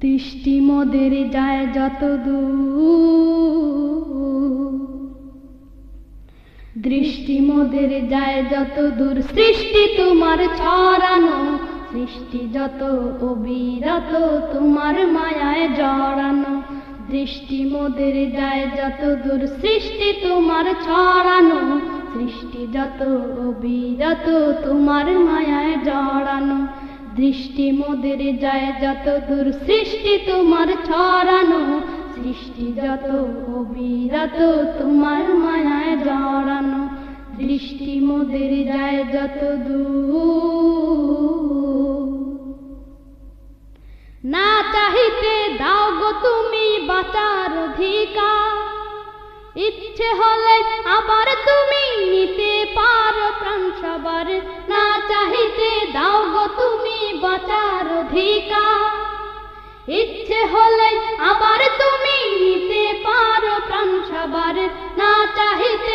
দৃষ্টি মোদের যায় যত দৃষ্টি মোদের যায় যত দূর সৃষ্টি তোমার ছড়ানো, সৃষ্টি যত অবিরত তোমার মায়ায় জড়ানো। দৃষ্টি মোদের যায় যত দূর সৃষ্টি তোমার ছড়ানো, সৃষ্টি যত অবিরত তোমার মায়ায় জড়ানো। দৃষ্টি মোদের যায় যত দূর, সৃষ্টি তোমার ছড়ানো, সৃষ্টি যত অবিরত তোমার মায়ায় জড়ানো। দৃষ্টি মোদের যায় যত দূর। না চাহিতে দাও গো তুমি বাঁচার অধিকার। ইচ্ছে হলে আবার তুমি নিতে পারো প্রাণ সবার। না চাহিতে দাও গো তুমি বাঁচার অধিকার। ইচ্ছে হলে আবার তুমি নিতে পারো প্রাণ সবার না চাহিতে